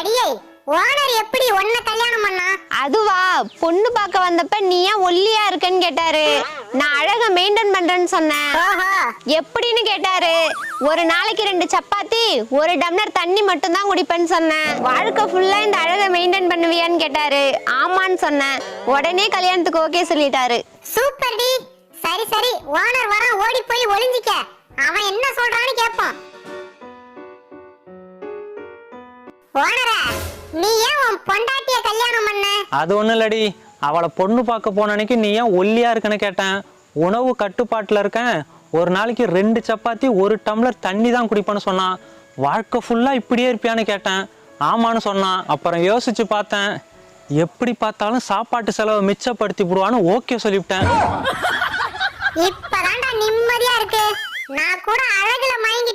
அடியே ஓனர் எப்படி ஒன்ன கல்யாணம் பண்ணா? அதுவா பொண்ணு பார்க்க வந்தப்ப நீ ஏன் ஒல்லியா இருக்கன்னு கேட்டாரு. நான் அழக மெயின்டைன் பண்றேன்னு சொன்னேன். எப்படின்னு கேட்டாரு. ஒரு நாளைக்கு ரெண்டு சப்பாத்தி ஒரு டம்ளர் தண்ணி மட்டும் தான் குடிப்பேன்னு சொன்னேன். வாழ்க்கை ஃபுல்லா இந்த அழகை மெயின்டைன் பண்ணுவியான்னு கேட்டாரு. ஆமான்னு சொன்னேன். உடனே கல்யாணத்துக்கு ஓகே சொல்லிட்டாரு. சூப்பர் டி. சரி சரி. ஓனர் வர ஓடி போய் ஒளிஞ்சிக்க. அவன் என்ன ஓனரே நீ ஏன் உன் பொண்டாட்டிய கல்யாணம் பண்ண? அது ஒன்றும் இல்லடி. அவளை பொண்ணு பார்க்க போன அன்னைக்கு நீ ஏன் ஒல்லியா இருக்குன்னு கேட்டேன். உணவு கட்டுப்பாட்டில் இருக்கேன். ஒரு நாளைக்கு ரெண்டு சப்பாத்தி ஒரு டம்ளர் தண்ணி தான் குடிப்பேன்னு சொன்னான். வாழ்க்கை ஃபுல்லாக இப்படியே இருப்பியான்னு கேட்டேன். ஆமான்னு சொன்னான். அப்புறம் யோசிச்சு பார்த்தேன். எப்படி பார்த்தாலும் சாப்பாட்டு செலவை மிச்சப்படுத்தி விடுவான்னு ஓகே சொல்லிவிட்டேன். இப்பதான்டா நிம்மதியா இருக்கு. நான் கூட அழகுல மயங்கிட்டியோன்னு